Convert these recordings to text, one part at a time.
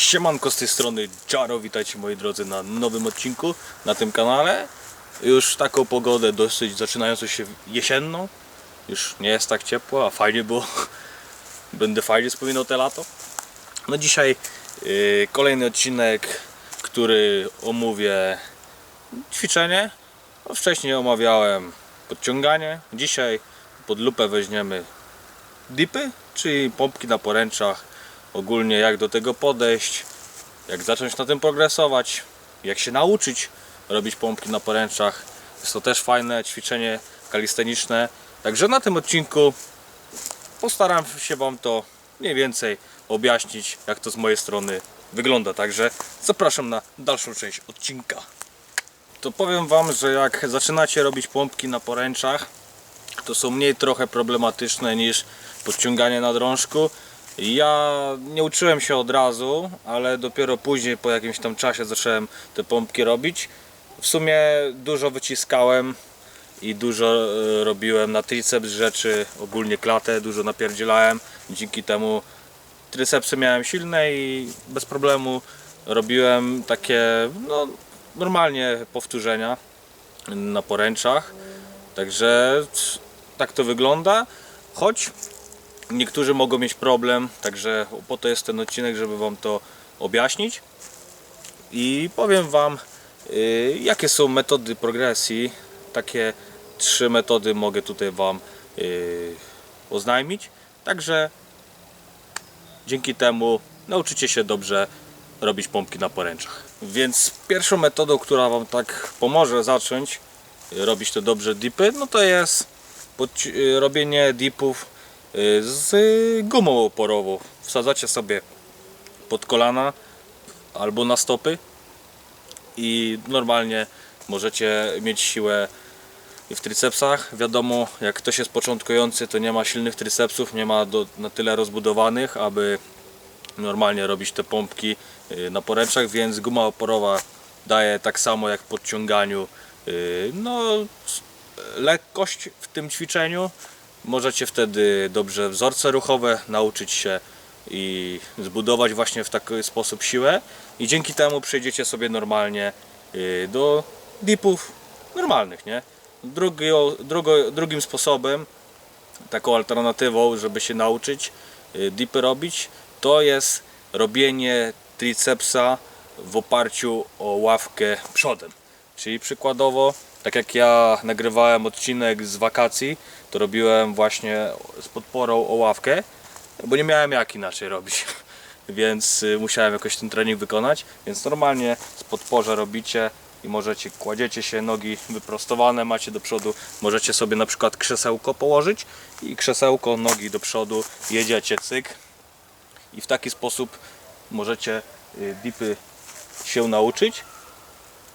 Siemanko z tej strony Jaro, witajcie moi drodzy na nowym odcinku na tym kanale. Już taką pogodę dosyć zaczynającą się jesienną. Już nie jest tak ciepło, a fajnie było. Będę fajnie wspominał te lato. No dzisiaj yy, kolejny odcinek, który omówię ćwiczenie. No, wcześniej omawiałem podciąganie. Dzisiaj pod lupę weźmiemy dipy, czyli pompki na poręczach. Ogólnie jak do tego podejść, jak zacząć na tym progresować, jak się nauczyć robić pompki na poręczach. Jest to też fajne ćwiczenie kalisteniczne. Także na tym odcinku postaram się Wam to mniej więcej objaśnić, jak to z mojej strony wygląda. Także zapraszam na dalszą część odcinka. To powiem Wam, że jak zaczynacie robić pompki na poręczach, to są mniej trochę problematyczne niż podciąganie na drążku. Ja nie uczyłem się od razu, ale dopiero później po jakimś tam czasie zacząłem te pompki robić. W sumie dużo wyciskałem i dużo e, robiłem na triceps rzeczy, ogólnie klatę, dużo napierdzielałem. Dzięki temu tricepsy miałem silne i bez problemu robiłem takie no, normalnie powtórzenia na poręczach. Także tak to wygląda. Choć niektórzy mogą mieć problem, także po to jest ten odcinek, żeby Wam to objaśnić. I powiem Wam, y, jakie są metody progresji. Takie trzy metody mogę tutaj Wam y, oznajmić. Także dzięki temu nauczycie się dobrze robić pompki na poręczach. Więc pierwszą metodą, która Wam tak pomoże zacząć y, robić to dobrze dipy, no to jest robienie dipów z gumą oporową. Wsadzacie sobie pod kolana albo na stopy i normalnie możecie mieć siłę w tricepsach. Wiadomo, jak ktoś jest początkujący, to nie ma silnych tricepsów, nie ma do, na tyle rozbudowanych, aby normalnie robić te pompki y, na poręczach, więc guma oporowa daje tak samo jak w podciąganiu y, no, lekkość w tym ćwiczeniu. Możecie wtedy dobrze wzorce ruchowe nauczyć się i zbudować właśnie w taki sposób siłę i dzięki temu przejdziecie sobie normalnie y, do dipów normalnych, nie? Drugo, drugim sposobem taką alternatywą, żeby się nauczyć y, dipy robić, to jest robienie tricepsa w oparciu o ławkę przodem. Czyli przykładowo, tak jak ja nagrywałem odcinek z wakacji, to robiłem właśnie z podporą o ławkę, bo nie miałem jak inaczej robić. Więc y, musiałem jakoś ten trening wykonać. Więc normalnie z podporze robicie i możecie, kładziecie się, nogi wyprostowane macie do przodu. Możecie sobie na przykład krzesełko położyć i krzesełko, nogi do przodu, jedziecie cyk. I w taki sposób możecie y, dipy się nauczyć.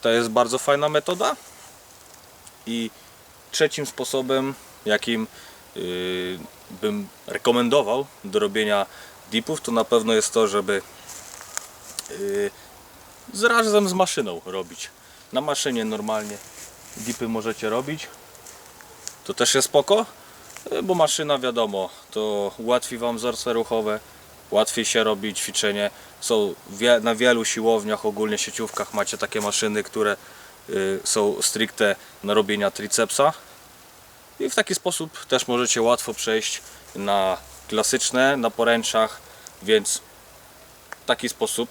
To jest bardzo fajna metoda. I trzecim sposobem, jakim y, bym rekomendował do robienia dipów, to na pewno jest to, żeby y, z razem z maszyną robić. Na maszynie normalnie dipy możecie robić. To też jest spoko, y, bo maszyna wiadomo, to ułatwi Wam wzorce ruchowe, łatwiej się robi ćwiczenie. Są na wielu siłowniach, ogólnie sieciówkach macie takie maszyny, które są stricte na robienia tricepsa. I w taki sposób też możecie łatwo przejść na klasyczne, na poręczach, więc w taki sposób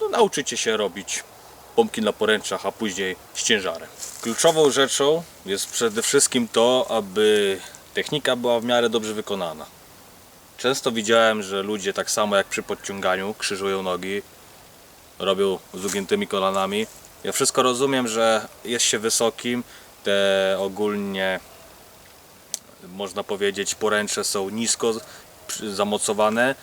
no, nauczycie się robić pompki na poręczach, a później z ciężarem. Kluczową rzeczą jest przede wszystkim to, aby technika była w miarę dobrze wykonana. Często widziałem, że ludzie tak samo jak przy podciąganiu krzyżują nogi, robią z ugiętymi kolanami. Ja wszystko rozumiem, że jest się wysokim, te ogólnie można powiedzieć poręcze są nisko zamocowane,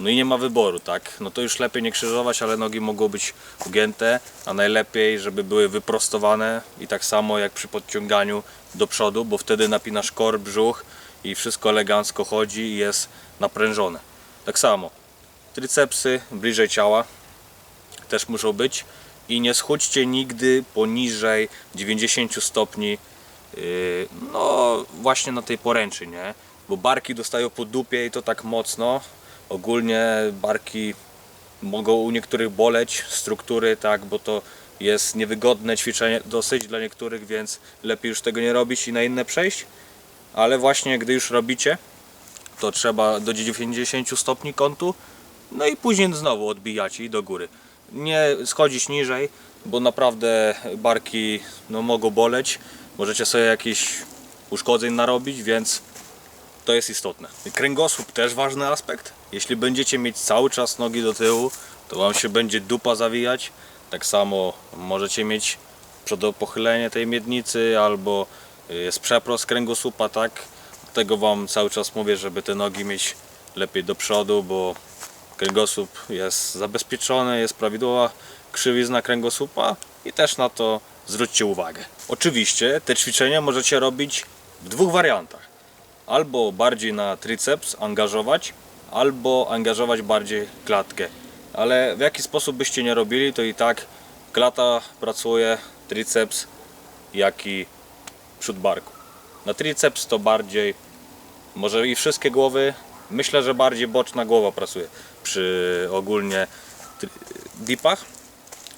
no i nie ma wyboru, tak? No to już lepiej nie krzyżować, ale nogi mogą być ugięte, a najlepiej, żeby były wyprostowane i tak samo jak przy podciąganiu do przodu, bo wtedy napinasz kor, brzuch i wszystko elegancko chodzi i jest naprężone. Tak samo tricepsy bliżej ciała też muszą być i nie schudźcie nigdy poniżej 90 stopni Yy, no właśnie na tej poręczy, nie? Bo barki dostają po dupie i to tak mocno. Ogólnie barki mogą u niektórych boleć struktury, tak, bo to jest niewygodne ćwiczenie dosyć dla niektórych, więc lepiej już tego nie robić i na inne przejść. Ale właśnie gdy już robicie, to trzeba do 90 stopni kątu, no i później znowu odbijacie i do góry. Nie schodzić niżej, bo naprawdę barki no, mogą boleć. Możecie sobie jakiś uszkodzeń narobić, więc to jest istotne. Kręgosłup też ważny aspekt. Jeśli będziecie mieć cały czas nogi do tyłu, to Wam się będzie dupa zawijać. Tak samo możecie mieć przodopochylenie tej miednicy albo y, jest przeprost kręgosłupa, tak? Dlatego Wam cały czas mówię, żeby te nogi mieć lepiej do przodu, bo kręgosłup jest zabezpieczony, jest prawidłowa krzywizna kręgosłupa i też na to zwróćcie uwagę. Oczywiście te ćwiczenia możecie robić w dwóch wariantach albo bardziej na triceps angażować, albo angażować bardziej klatkę. Ale w jaki sposób byście nie robili, to i tak klata pracuje, triceps, jak i przód barku. Na triceps to bardziej, może i wszystkie głowy, myślę, że bardziej boczna głowa pracuje przy ogólnie dipach,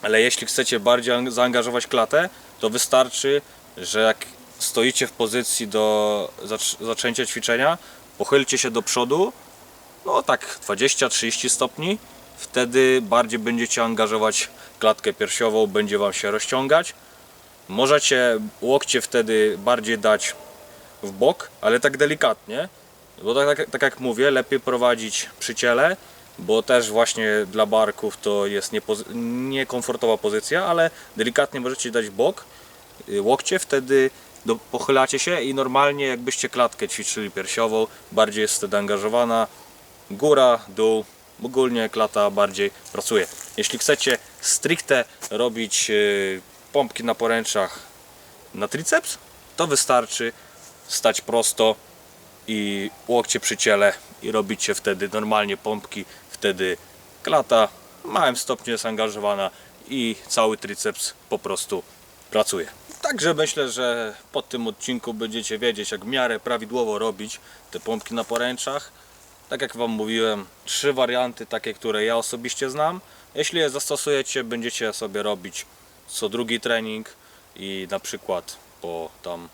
ale jeśli chcecie bardziej ang- zaangażować klatę, to wystarczy, że jak stoicie w pozycji do zacz- zaczęcia ćwiczenia, pochylcie się do przodu, no tak 20-30 stopni, wtedy bardziej będziecie angażować klatkę piersiową, będzie Wam się rozciągać. Możecie łokcie wtedy bardziej dać w bok, ale tak delikatnie, bo tak, tak, tak jak mówię, lepiej prowadzić przy ciele, bo też właśnie dla barków to jest niekomfortowa pozycja, ale delikatnie możecie dać bok, y, łokcie, wtedy do, pochylacie się i normalnie jakbyście klatkę ćwiczyli piersiową, bardziej jest wtedy angażowana, góra, dół, ogólnie klata bardziej pracuje. Jeśli chcecie stricte robić y, pompki na poręczach na triceps, to wystarczy stać prosto i łokcie przy ciele i robicie wtedy normalnie pompki, wtedy klata w małym stopniu jest angażowana i cały triceps po prostu pracuje. Także myślę, że po tym odcinku będziecie wiedzieć jak w miarę prawidłowo robić te pompki na poręczach. Tak jak Wam mówiłem, trzy warianty takie, które ja osobiście znam. Jeśli je zastosujecie, będziecie sobie robić co drugi trening i na przykład po tam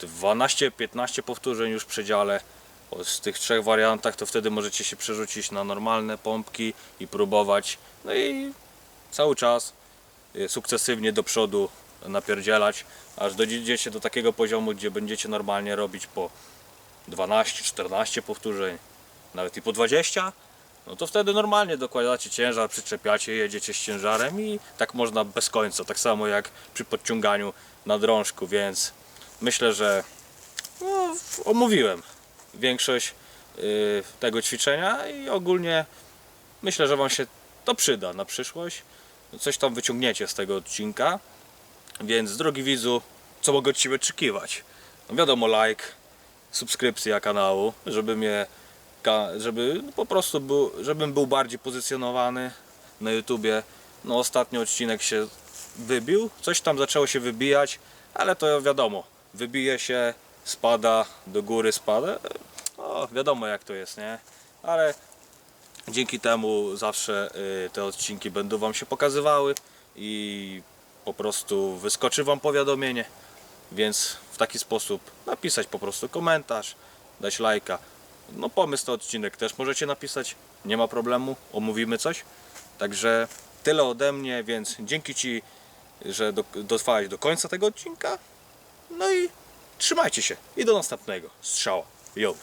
12-15 powtórzeń już w przedziale z tych trzech wariantach, to wtedy możecie się przerzucić na normalne pompki i próbować. No i cały czas y, sukcesywnie do przodu napierdzielać, aż dojdziecie do takiego poziomu, gdzie będziecie normalnie robić po 12-14 powtórzeń, nawet i po 20, no to wtedy normalnie dokładacie ciężar, przyczepiacie, jedziecie z ciężarem i tak można bez końca, tak samo jak przy podciąganiu na drążku, więc myślę, że no, omówiłem większość y, tego ćwiczenia i ogólnie myślę, że Wam się to przyda na przyszłość. Coś tam wyciągniecie z tego odcinka. Więc drogi widzu, co mogę od Ciebie oczekiwać? No wiadomo, like, subskrypcja kanału, żeby mnie, żeby po prostu był, żebym był bardziej pozycjonowany na YouTubie. No ostatni odcinek się wybił, coś tam zaczęło się wybijać, ale to wiadomo, wybije się, spada, do góry spada. O, wiadomo jak to jest, nie? Ale dzięki temu zawsze y, te odcinki będą Wam się pokazywały i po prostu wyskoczy Wam powiadomienie, więc w taki sposób napisać po prostu komentarz, dać lajka. No pomysł na odcinek też możecie napisać, nie ma problemu, omówimy coś. Także tyle ode mnie, więc dzięki Ci, że do, dotrwałeś do końca tego odcinka. No i trzymajcie się i do następnego strzała. Yo!